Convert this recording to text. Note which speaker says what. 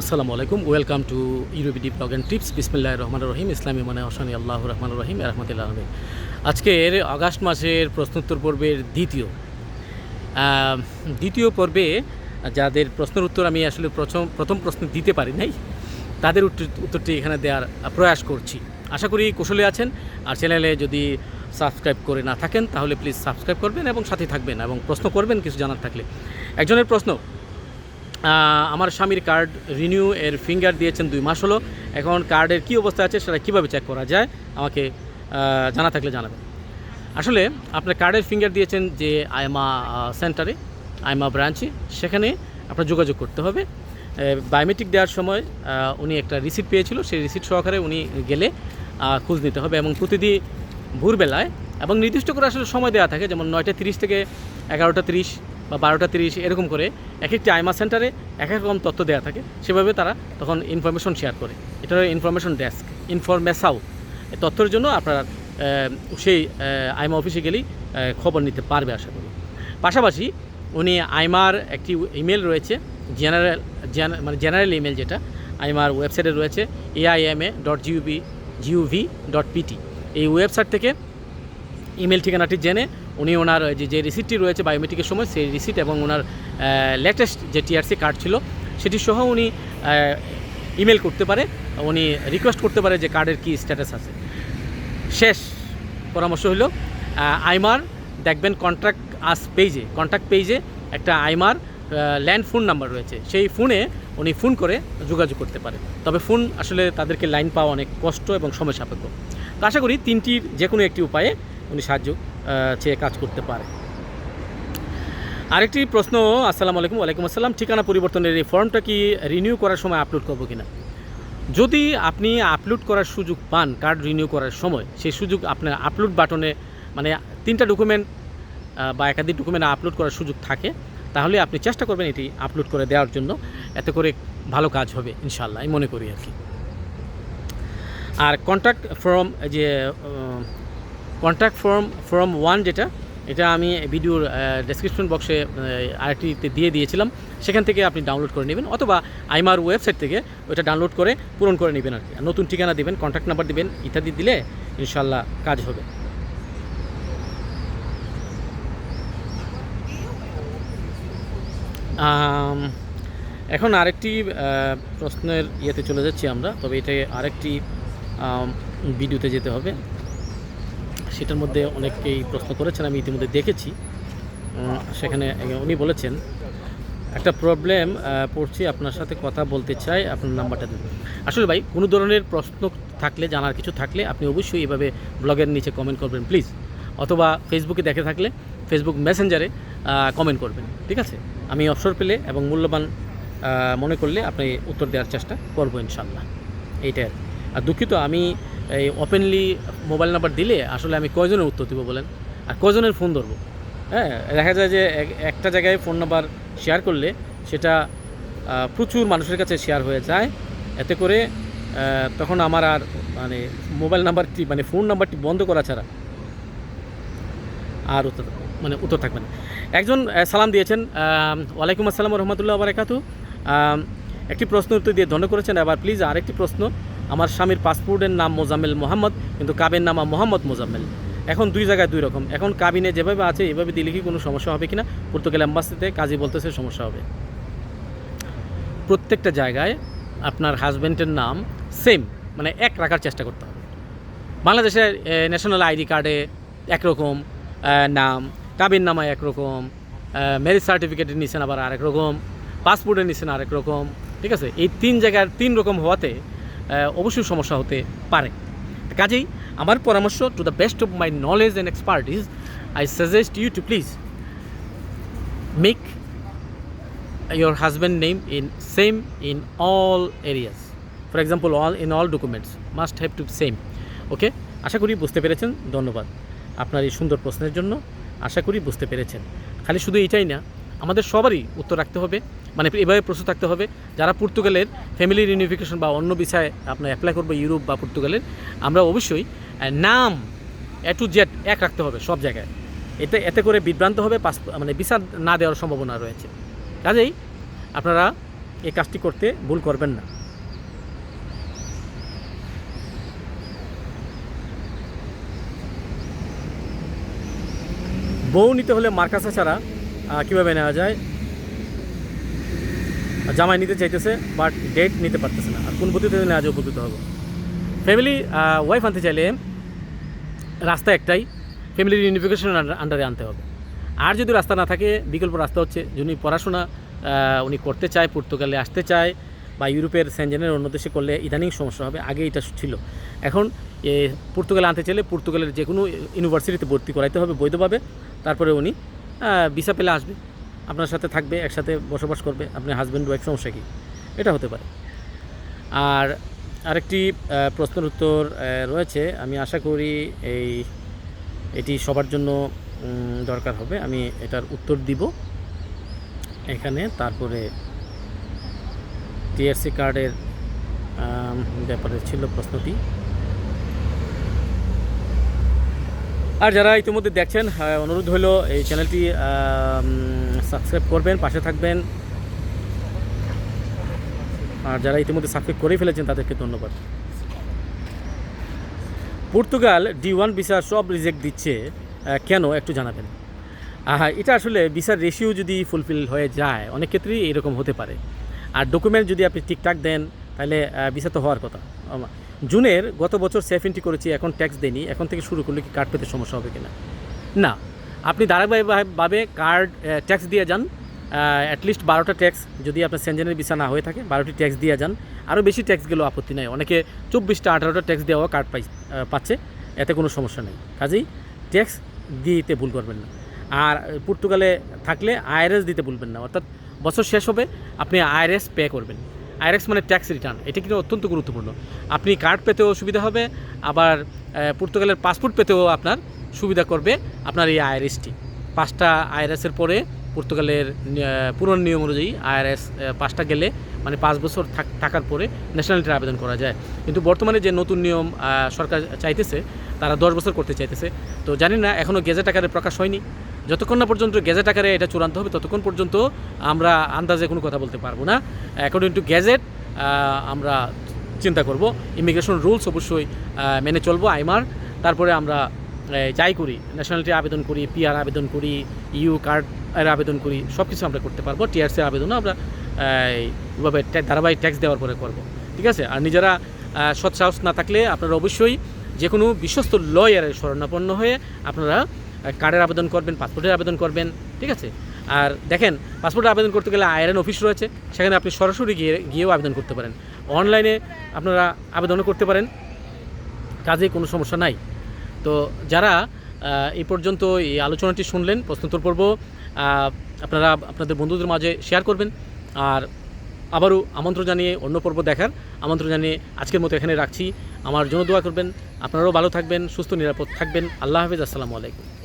Speaker 1: আসসালামু আলাইকুম, welcome to EuroBD blog and tips. বিসমিল্লাহ রহমান রহিম, ইসলামী মানে অসানি আল্লাহ রহমান রহিম রহমতুল্লাহ আলমী আজকের আগস্ট মাসের প্রশ্নোত্তর পর্বের দ্বিতীয় দ্বিতীয় পর্বে যাদের প্রশ্নের উত্তর আমি আসলে প্রথম প্রথম প্রশ্ন দিতে পারি নাই, তাদের উত্তর, উত্তরটি এখানে দেওয়ার প্রয়াস করছি। আশা করি কুশলে আছেন, আর চ্যানেলে যদি সাবস্ক্রাইব করে না থাকেন, তাহলে প্লিজ সাবস্ক্রাইব করবেন এবং সাথে থাকবেন এবং প্রশ্ন করবেন, কিছু জানার থাকলে। একজনের প্রশ্ন আমার স্বামীর কার্ড রিনিউ এর ফিঙ্গার দিয়েছেন দুই মাস হলো। এখন কার্ডের কী অবস্থা আছে সেটা কীভাবে চেক করা যায়, আমাকে জানা থাকলে জানাবেন। আসলে আপনার কার্ডের ফিঙ্গার দিয়েছেন যে আইমা সেন্টারে আইমা ব্রাঞ্চে, সেখানে আপনার যোগাযোগ করতে হবে। বায়োমেট্রিক দেওয়ার সময় উনি একটা রিসিট পেয়েছিল, সেই রিসিট সহকারে উনি গেলে খোঁজ নিতে হবে এবং প্রতিদিন ভোরবেলায় এবং নির্দিষ্ট করে আসলে সময় দেওয়া থাকে, যেমন নয়টা তিরিশ থেকে এগারোটা তিরিশ বা বারোটা তিরিশ এরকম করে এক একটি আইমা সেন্টারে এক এক রকম তথ্য দেওয়া থাকে, সেভাবে তারা তখন ইনফরমেশন শেয়ার করে। এটা হলো ইনফরমেশন ডেস্ক ইনফরমেসাও এই তথ্যের জন্য আপনারা সেই আইমা অফিসে গেলেই খবর নিতে পারবে আশা করি। পাশাপাশি উনি আইমার একটি ইমেল রয়েছে জেনারেল মানে জেনারেল ইমেল যেটা, আইমার ওয়েবসাইটে রয়েছে এআইএমএ ডট জিউবি জিউভি ডট পিটি এই ওয়েবসাইট থেকে ইমেল ঠিকানাটি জেনে উনি ওনার, যে যে রিসিটটি রয়েছে বায়োমেট্রিকের সময়, সেই রিসিট এবং ওনার লেটেস্ট যে টিআরসি কার্ড ছিল, সেটি সহ উনি ইমেল করতে পারে, উনি রিকোয়েস্ট করতে পারে যে কার্ডের কী স্ট্যাটাস আছে। শেষ পরামর্শ হলো আইমার, দেখবেন কন্ট্রাক্ট আস পেজে কন্ট্যাক্ট পেজে একটা আইমার ল্যান্ড ফোন নাম্বার রয়েছে। সেই ফোনে উনি ফোন করে যোগাযোগ করতে পারে তবে ফোন আসলে তাদেরকে লাইন পাওয়া অনেক কষ্ট এবং সময় সাপেক্ষ। তো আশা করি তিনটির যে কোনো একটি উপায়ে উনি সাহায্য চেয়ে কাজ করতে পারে। আরেকটি প্রশ্ন, আসসালামু আলাইকুম, ওয়ালাইকুম আসসালাম। ঠিকানা পরিবর্তনের এই ফর্মটা কি রিনিউ করার সময় আপলোড করব কিনা? যদি আপনি আপলোড করার সুযোগ পান কার্ড রিনিউ করার সময়, সেই সুযোগ আপনার আপলোড বাটনে মানে তিনটা ডকুমেন্ট বা একাধিক ডকুমেন্ট আপলোড করার সুযোগ থাকে, তাহলে আপনি চেষ্টা করবেন এটি আপলোড করে দেওয়ার জন্য। এতে করে ভালো কাজ হবে ইনশাল্লাহ আমি মনে করি আর কি। আর কন্ট্যাক্ট ফর্ম যে কন্ট্যাক্ট ফর্ম ফর্ম ওয়ান যেটা, এটা আমি ভিডিওর ডেসক্রিপশন বক্সে আরেকটিতে দিয়ে দিয়েছিলাম। সেখান থেকে আপনি ডাউনলোড করে নেবেন অথবা আইমার ওয়েবসাইট থেকে ওটা ডাউনলোড করে পূরণ করে নেবেন আর কি। নতুন ঠিকানা দিবেন কন্ট্যাক্ট নাম্বার দিবেন, ইত্যাদি দিলে ইনশাল্লাহ কাজ হবে। এখন আরেকটি প্রশ্নের ইয়েতে চলে যাচ্ছি আমরা, তবে এটা আরেকটি ভিডিওতে যেতে হবে। সেটার মধ্যে অনেকেই প্রশ্ন করেছেন, আমি ইতিমধ্যে দেখেছি। সেখানে উনি বলেছেন, একটা প্রবলেম পড়ছি, আপনার সাথে কথা বলতে চাই, আপনার নাম্বারটা দিন। আসলে ভাই, কোনো ধরনের প্রশ্ন থাকলে, জানার কিছু থাকলে, আপনি অবশ্যই এভাবে ব্লগের নিচে কমেন্ট করবেন প্লিজ অথবা ফেসবুকে দেখে থাকলে ফেসবুক মেসেঞ্জারে কমেন্ট করবেন, ঠিক আছে? আমি অবসর পেলে এবং মূল্যবান মনে করলে, আপনি উত্তর দেওয়ার চেষ্টা করব ইনশাল্লাহ এইটাই। আর দুঃখিত, আমি এই ওপেনলি মোবাইল নাম্বার দিলে আসলে আমি কয়জনের উত্তর দিব বলেন? আর কয়জনের ফোন ধরবো? হ্যাঁ দেখা যায় যে এক- একটা জায়গায় ফোন নাম্বার শেয়ার করলে সেটা প্রচুর মানুষের কাছে শেয়ার হয়ে যায়। এতে করে তখন আমার আর মানে মোবাইল নাম্বারটি মানে ফোন নাম্বারটি বন্ধ করা ছাড়া আর উত্তর মানে উত্তর থাকবে না। একজন সালাম দিয়েছেন ওয়ালাইকুম আসসালাম রহমতুল্লাহ বারাকাতু আম, একটি প্রশ্ন উত্তর দিয়ে ধন্য করেছেন। আবার প্লিজ আরেকটি প্রশ্ন। আমার স্বামীর পাসপোর্টের নাম মোজাম্মেল মোহাম্মদ, কিন্তু কাবের নাম মোহাম্মদ মোজাম্মেল। এখন দুই জায়গায় দুই রকম। এখন কাবিনে যেভাবে আছে, এভাবে দিলে কি কোনো সমস্যা হবে কিনা? পর্তুগাল অ্যাম্বাসিতে কাজী বলতেছে সমস্যা হবে। প্রত্যেকটা জায়গায় আপনার হাজব্যান্ডের নাম সেম মানে এক রাখার চেষ্টা করতে হবে। বাংলাদেশের ন্যাশনাল আইডি কার্ডে একরকম নাম, কাবির নামায় একরকম ম্যারেজ সার্টিফিকেটের নিছেন আবার আরেক রকম পাসপোর্টের নিছেন আরেক রকম, ঠিক আছে? এই তিন জায়গার তিন রকম হওয়াতে অবশ্যই সমস্যা হতে পারে। কাজেই আমার পরামর্শ to the best of my knowledge and expertise I suggest you to please make your husband name in same in all areas. For example, all, in all documents. Must have to same. Okay আশা করি বুঝতে পেরেছেন। ধন্যবাদ। আপনার এই সুন্দর প্রশ্নের জন্য আশা করি বুঝতে পেরেছেন। খালি শুধু এটাই না আমাদের সবারই উত্তর রাখতে হবে। মানে এভাবে প্রস্তুত থাকতে হবে, যারা পর্তুগালের ফ্যামিলি রিউনিফিকেশন বা অন্য বিষয়ে আপনার অ্যাপ্লাই করব ইউরোপ বা পর্তুগালের, আমরা অবশ্যই নাম এ টু জেড এক রাখতে হবে সব জায়গায়। এতে এতে করে বিভ্রান্ত হবে, পাস মানে বিচার না দেওয়ার সম্ভাবনা রয়েছে। কাজেই আপনারা এই কাজটি করতে ভুল করবেন না। বউ নিতে হলে মার্কাসা ছাড়া কীভাবে নেওয়া যায়? জামাই নিতে চাইতেছে বাট ডেট নিতে পারতেছে না। আর কোন পদ্ধতিতে নেওয়া যায় উপকৃত হবে? ফ্যামিলি ওয়াইফ আনতে চাইলে রাস্তা একটাই ফ্যামিলির ইউনিফিকেশন আন্ডারে আনতে হবে। আর যদি রাস্তা না থাকে, বিকল্প রাস্তা হচ্ছে যিনি পড়াশোনা উনি করতে চায়, পর্তুগালে আসতে চায়, বা ইউরোপের সেনজেনের অন্য দেশে করলে ইদানিং সমস্যা হবে, আগে এটা ছিল। এখন পর্তুগালে আনতে চাইলে পর্তুগালের যে কোনো ইউনিভার্সিটিতে ভর্তি করাইতে হবে বৈধভাবে, তারপরে উনি ভিসা পেলে আসবে। আপনার সাথে থাকবে, একসাথে বসবাস করবে। আপনি হাজব্যান্ড ওয়াইফ সমস্যা কি? এটা হতে পারে। আর আরেকটি প্রশ্নের উত্তর রয়েছে। আমি আশা করি এই, এটি সবার জন্য দরকার হবে। আমি এটার উত্তর দিব এখানে। তারপরে টিআরসি কার্ডের ব্যাপারে ছিল প্রশ্নটি। আর যারা ইতিমধ্যে দেখছেন অনুরোধ হলো এই চ্যানেলটি সাবস্ক্রাইব করবেন পাশে থাকবেন। আর যারা ইতিমধ্যে সাবস্ক্রাইব করে ফেলেছেন তাদেরকে ধন্যবাদ। পর্তুগাল ডি ওয়ান ভিসা সব রিজেক্ট দিচ্ছে কেন একটু জানাবেন? আহা, এটা আসলে ভিসার রেশিও যদি ফুলফিল হয়ে যায় অনেক ক্ষেত্রেই এরকম হতে পারে। আর ডকুমেন্ট যদি আপনি ঠিকঠাক দেন তাহলে ভিসা তো হওয়ার কথা। জুনের গত বছর সেফ এন্ট্রি করেছি, এখন ট্যাক্স দেনি এখন থেকে শুরু করলে কি কার্ড পেতে সমস্যা হবে কিনা? না। আপনি ধারাবাহিকভাবে কার্ড ট্যাক্স দিয়ে যান। অ্যাটলিস্ট বারোটা ট্যাক্স যদি আপনার সেনজেনের ভিসা না হয়ে থাকে, বারোটি ট্যাক্স দিয়ে যান। আরও বেশি ট্যাক্স গেলেও আপত্তি নেই। অনেকে চব্বিশটা আঠারোটা ট্যাক্স দেওয়া কার্ড পাই পাচ্ছে। এতে কোনো সমস্যা নেই। কাজেই ট্যাক্স দিতে ভুল করবেন না। আর পর্তুগালে থাকলে আইআরএস দিতে ভুলবেন না। অর্থাৎ বছর শেষ হবে, আপনি আইআরএস পে করবেন। আইআরএস মানে ট্যাক্স রিটার্ন, এটা কিন্তু অত্যন্ত গুরুত্বপূর্ণ। আপনি কার্ড পেতেও সুবিধা হবে, আবার পর্তুগালের পাসপোর্ট পেতেও আপনার সুবিধা করবে আপনার এই আইআরএসটি পাঁচটা আইআরএসের পরে পর্তুগালের পুরনো নিয়ম অনুযায়ী আইআরএস পাঁচটা গেলে মানে পাঁচ বছর থাক- থাকার পরে ন্যাশনালিটির আবেদন করা যায়। কিন্তু বর্তমানে যে নতুন নিয়ম সরকার চাইতেছে, তারা দশ বছর করতে চাইতেছে। তো জানি না এখনও গেজেট আকারে প্রকাশ হয়নি। যতক্ষণ না পর্যন্ত গেজেট আকারে এটা চূড়ান্ত হবে ততক্ষণ পর্যন্ত আমরা আন্দাজে কোনো কথা বলতে পারব না। অ্যাকর্ডিং টু গ্যাজেট আমরা চিন্তা করব। ইমিগ্রেশন রুলস অবশ্যই মেনে চলবো আইমার। তারপরে আমরা যাই করি ন্যাশনালিটি আবেদন করি পিআর আবেদন করি ইউ কার্ড এর আবেদন করি সব কিছু আমরা করতে পারব। টিআরসি আবেদনও আমরা এইভাবে ধারাবাহিক ট্যাক্স দেওয়ার পরে করব। ঠিক আছে? আর নিজেরা আহ, সৎ সাহস না থাকলে আপনারা অবশ্যই যে কোনো বিশ্বস্ত লয়ারের শরণাপন্ন হয়ে আপনারা কার্ডের আবেদন করবেন, পাসপোর্টের আবেদন করবেন, ঠিক আছে? আর দেখেন, পাসপোর্টের আবেদন করতে গেলে আইআরএন অফিস রয়েছে, সেখানে আপনি সরাসরি গিয়ে, গিয়েও আবেদন করতে পারেন। অনলাইনে আপনারা আবেদনও করতে পারেন কাজে কোনো সমস্যা নাই। তো যারা এই পর্যন্ত এই আলোচনাটি শুনলেন, প্রশ্নোত্তর পর্ব আপনারা আপনাদের বন্ধুদের মাঝে শেয়ার করবেন। আর আবারও আমন্ত্রণ জানিয়ে অন্য পর্ব দেখার আমন্ত্রণ জানিয়ে আজকের মতো এখানে রাখছি। আমার জন্য দোয়া করবেন। আপনারাও ভালো থাকবেন, সুস্থ, নিরাপদ থাকবেন। আল্লাহ হাফিজ, আসসালামু আলাইকুম।